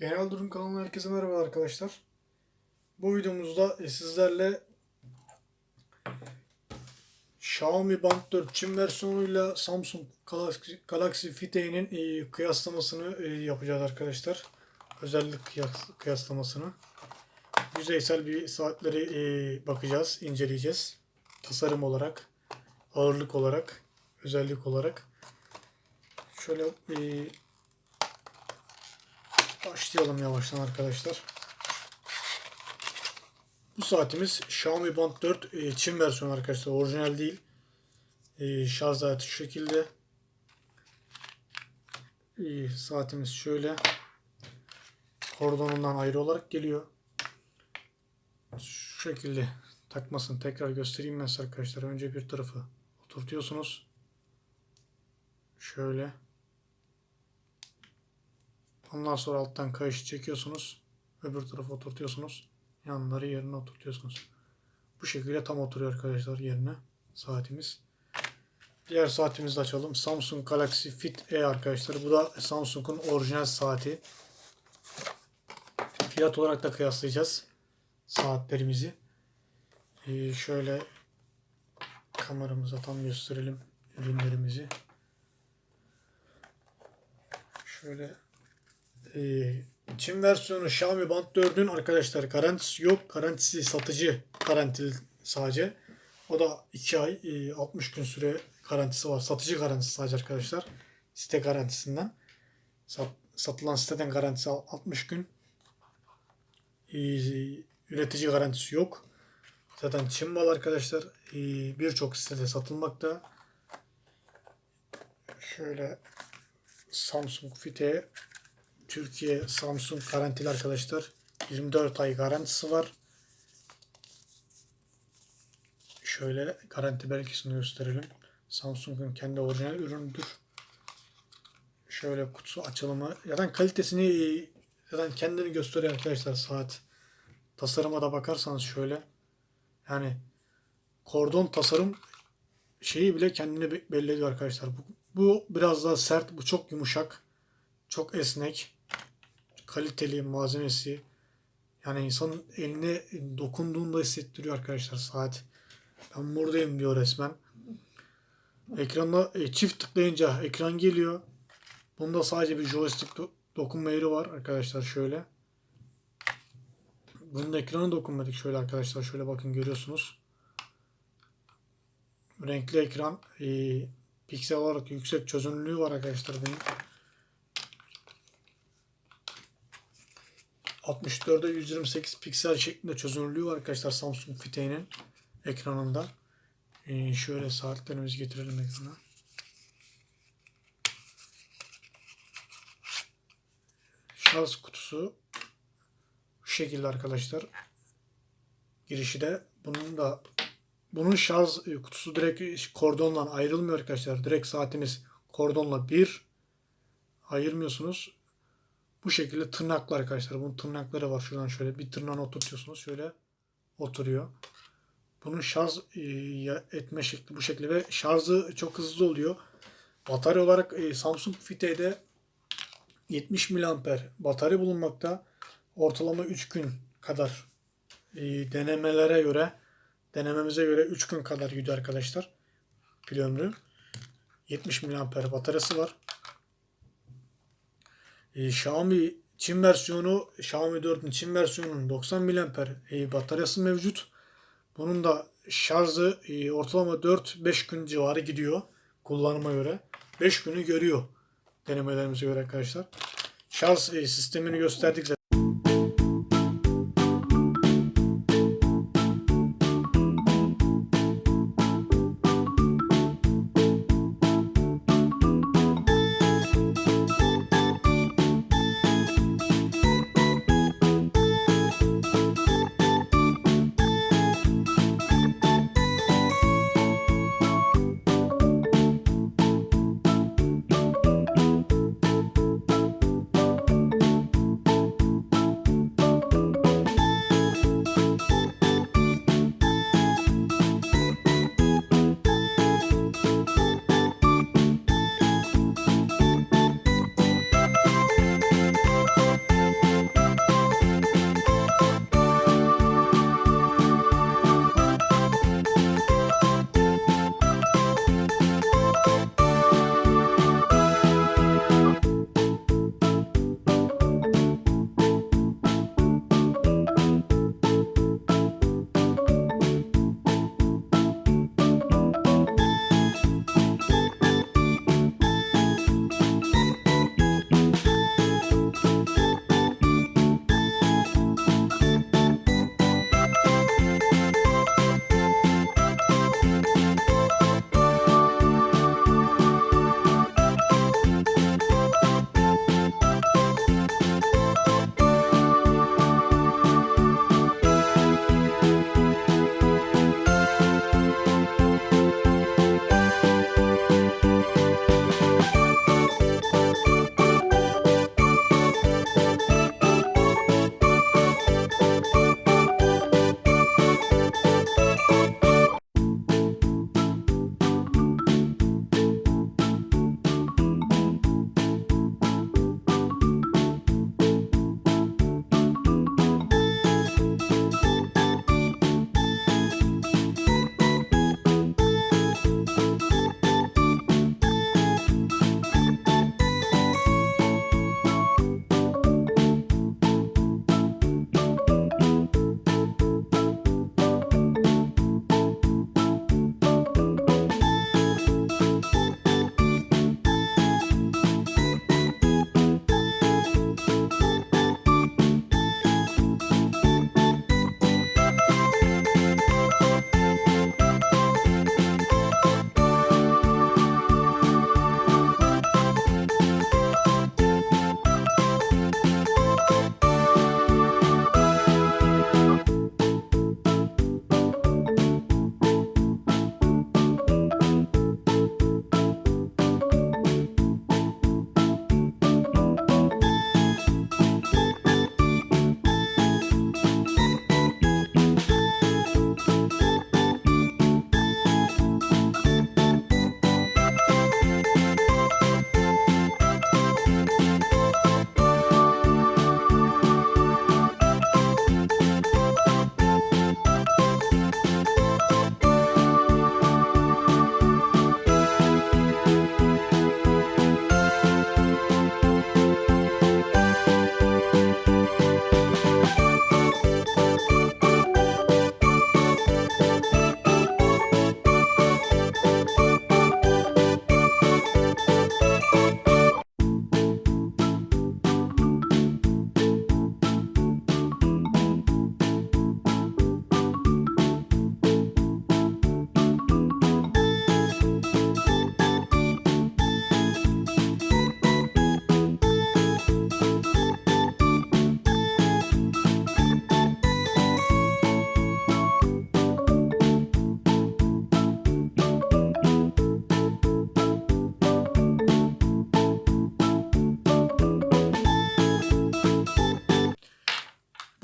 Genel Durum kanalına herkese merhaba arkadaşlar. Bu videomuzda e, sizlerle Xiaomi Band 4 Çin versiyonuyla Samsung Galaxy, Galaxy Fit-E'nin e, kıyaslamasını e, yapacağız arkadaşlar. Özellik kıyas- kıyaslamasını. Yüzeysel bir saatleri bakacağız, inceleyeceğiz. Tasarım olarak, ağırlık olarak, özellik olarak. Şöyle Başlayalım yavaştan arkadaşlar. Bu saatimiz Xiaomi Band 4 e, Çin versiyonu arkadaşlar. Orijinal değil. E, şarj aleti şu şekilde. E, saatimiz şöyle. Kordonundan ayrı olarak geliyor. Şu şekilde takmasını tekrar göstereyim ben size arkadaşlar. Önce bir tarafı oturtuyorsunuz. Şöyle. Ondan sonra alttan kayışı çekiyorsunuz. Öbür tarafa oturtuyorsunuz. Yanları yerine oturtuyorsunuz. Bu şekilde tam oturuyor arkadaşlar yerine saatimiz. Diğer saatimizi de açalım. Samsung Galaxy Fit E arkadaşlar. Bu da Samsung'un orijinal saati. Fiyat olarak da kıyaslayacağız saatlerimizi. Ee, şöyle kameramıza tam gösterelim ürünlerimizi. Şöyle ee, Çin versiyonu Xiaomi Band 4'ün arkadaşlar garantisi yok. Garantisi satıcı garantili sadece. O da 2 ay e, 60 gün süre garantisi var. Satıcı garantisi sadece arkadaşlar. Site garantisinden. Sat, satılan siteden garantisi 60 gün. E, üretici garantisi yok. Zaten Çin malı arkadaşlar. E, Birçok sitede satılmakta. Şöyle Samsung Fit'e Türkiye Samsung garantili arkadaşlar. 24 ay garantisi var. Şöyle garanti belgesini gösterelim. Samsung'un kendi orijinal ürünüdür. Şöyle kutusu açılımı. Zaten kalitesini zaten kendini gösteriyor arkadaşlar saat. Tasarıma da bakarsanız şöyle. Yani kordon tasarım şeyi bile kendini be- belli ediyor arkadaşlar. Bu, bu biraz daha sert, bu çok yumuşak, çok esnek kaliteli malzemesi yani insanın eline dokunduğunda hissettiriyor arkadaşlar saat. Ben buradayım diyor resmen. Ekranda e, çift tıklayınca ekran geliyor. Bunda sadece bir joystick do- dokunma yeri var arkadaşlar şöyle. Bunun ekrana dokunmadık şöyle arkadaşlar şöyle bakın görüyorsunuz. Renkli ekran e, piksel olarak yüksek çözünürlüğü var arkadaşlar bunun. 64'e 128 piksel şeklinde çözünürlüğü var arkadaşlar Samsung Fit-E'nin ekranında. Ee, şöyle saatlerimizi getirelim ekrana. Şarj kutusu şu şekilde arkadaşlar. Girişi de bunun da bunun şarj kutusu direkt kordonla ayrılmıyor arkadaşlar. Direkt saatiniz kordonla bir ayırmıyorsunuz. Bu şekilde tırnaklı arkadaşlar. Bunun tırnakları var. Şuradan şöyle bir tırnağını oturtuyorsunuz. Şöyle oturuyor. Bunun şarj e, etme şekli bu şekilde ve şarjı çok hızlı oluyor. Batarya olarak e, Samsung Fit-E'de 70 mAh batarya bulunmakta. Ortalama 3 gün kadar e, denemelere göre denememize göre 3 gün kadar gidiyor arkadaşlar. Pil ömrü. 70 mAh bataryası var. E, Xiaomi Çin versiyonu Xiaomi 4'ün Çin versiyonunun 90 mAh e, bataryası mevcut. Bunun da şarjı e, ortalama 4-5 gün civarı gidiyor kullanıma göre. 5 günü görüyor denemelerimize göre arkadaşlar. Şarj e, sistemini gösterdik zaten.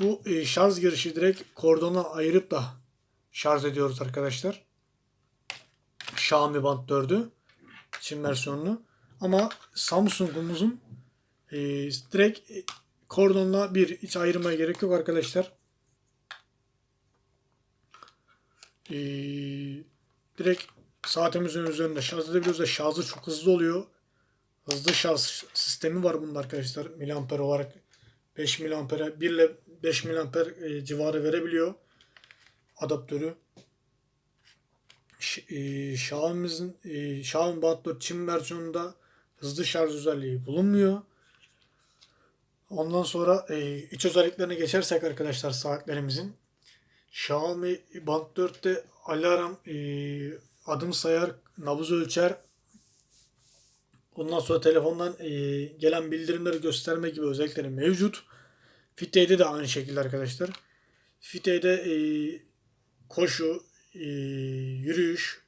Bu e, şarj girişi direkt kordona ayırıp da şarj ediyoruz arkadaşlar. Xiaomi Band 4'ü Çin versiyonunu. Ama Samsung'umuzun e, direkt e, kordonla bir hiç ayırmaya gerek yok arkadaşlar. E, direkt saatimizin üzerinde şarj edebiliyoruz ve şarjı çok hızlı oluyor. Hızlı şarj sistemi var bunda arkadaşlar. Miliamper olarak 5 miliampere 1 ile 5 miliamper e, civarı verebiliyor adaptörü. E, Xiaomi'mizin e, Xiaomi Band 4 Çin versiyonunda hızlı şarj özelliği bulunmuyor. Ondan sonra e, iç özelliklerine geçersek arkadaşlar saatlerimizin Xiaomi Band 4'te alarm, e, adım sayar, nabız ölçer, ondan sonra telefondan e, gelen bildirimleri gösterme gibi özellikleri mevcut. Fit'te de aynı şekilde arkadaşlar. Fit'te e, koşu, e, yürüyüş,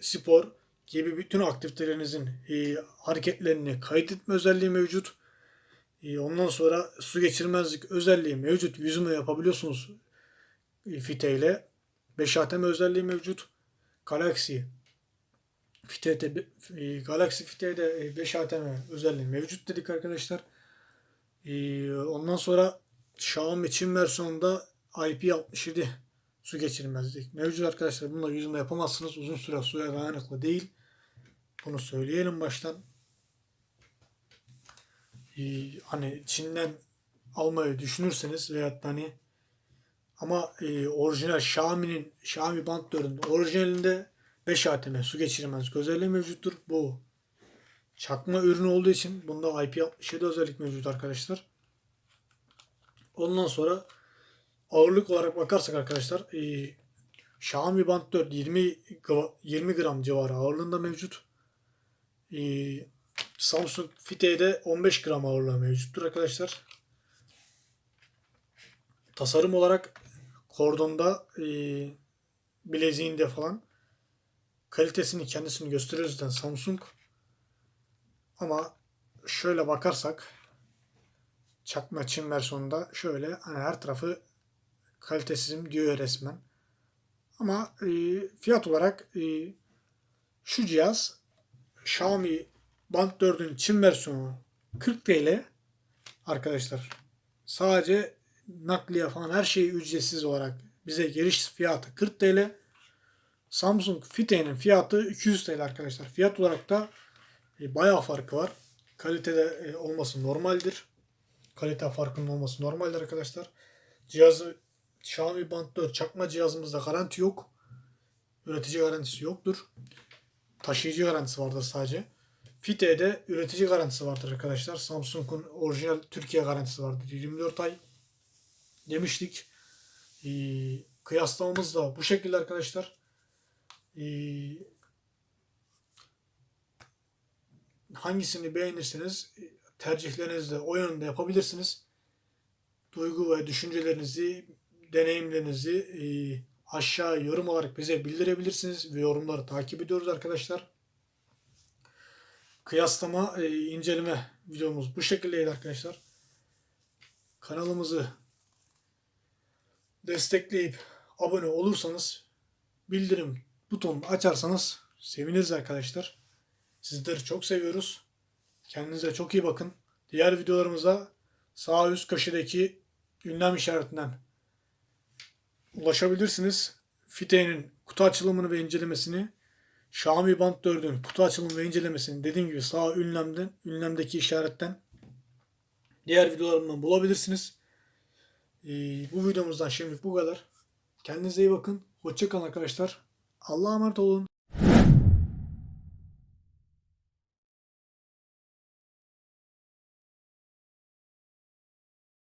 spor gibi bütün aktivitelerinizin e, hareketlerini kaydetme özelliği mevcut. E, ondan sonra su geçirmezlik özelliği mevcut. Yüzme yapabiliyorsunuz e, Fite ile. 5 ATM özelliği mevcut. Galaxy Fite'de e, Galaxy Fite'de 5 ATM özelliği mevcut dedik arkadaşlar. E, ondan sonra Xiaomi Çin versiyonunda IP67 su geçirmezlik mevcut arkadaşlar. Bununla yüzme yapamazsınız. Uzun süre suya dayanıklı değil. Bunu söyleyelim baştan. Ee, hani Çin'den almayı düşünürseniz veyahut hani ama e, orijinal Xiaomi'nin Xiaomi 4'ün orijinalinde 5 ATM su geçirmez özelliği mevcuttur. Bu çakma ürün olduğu için bunda IP67 özellik mevcut arkadaşlar. Ondan sonra ağırlık olarak bakarsak arkadaşlar e, Xiaomi Band 4 20 gra- 20 gram civarı ağırlığında mevcut. E, Samsung Fite'de 15 gram ağırlığı mevcuttur arkadaşlar. Tasarım olarak kordonda e, bileziğinde falan kalitesini kendisini gösteriyor zaten Samsung. Ama şöyle bakarsak çakma Çin versiyonunda şöyle hani her tarafı kalitesizim diyor resmen. Ama e, fiyat olarak e, şu cihaz Xiaomi Band 4'ün Çin versiyonu 40 TL arkadaşlar. Sadece nakliye falan her şeyi ücretsiz olarak bize giriş fiyatı 40 TL. Samsung Fite'nin fiyatı 200 TL arkadaşlar. Fiyat olarak da e, bayağı farkı var. Kalitede e, olması normaldir. Kalite farkının olması normaldir arkadaşlar. Cihazı Xiaomi Band 4 çakma cihazımızda garanti yok. Üretici garantisi yoktur. Taşıyıcı garantisi vardır sadece. Fite'de üretici garantisi vardır arkadaşlar. Samsung'un orijinal Türkiye garantisi vardır. 24 ay demiştik. Ee, kıyaslamamız da bu şekilde arkadaşlar. Ee, hangisini beğenirseniz tercihlerinizi o yönde yapabilirsiniz. Duygu ve düşüncelerinizi, deneyimlerinizi e, aşağı yorum olarak bize bildirebilirsiniz ve yorumları takip ediyoruz arkadaşlar. Kıyaslama, e, inceleme videomuz bu şekildeydi arkadaşlar. Kanalımızı destekleyip abone olursanız bildirim butonunu açarsanız seviniriz arkadaşlar. Sizleri çok seviyoruz. Kendinize çok iyi bakın. Diğer videolarımıza sağ üst köşedeki ünlem işaretinden ulaşabilirsiniz. Fite'nin kutu açılımını ve incelemesini Xiaomi Band 4'ün kutu açılımı ve incelemesini dediğim gibi sağ ünlemden, ünlemdeki işaretten diğer videolarımdan bulabilirsiniz. Ee, bu videomuzdan şimdilik bu kadar. Kendinize iyi bakın. Hoşçakalın arkadaşlar. Allah'a emanet olun.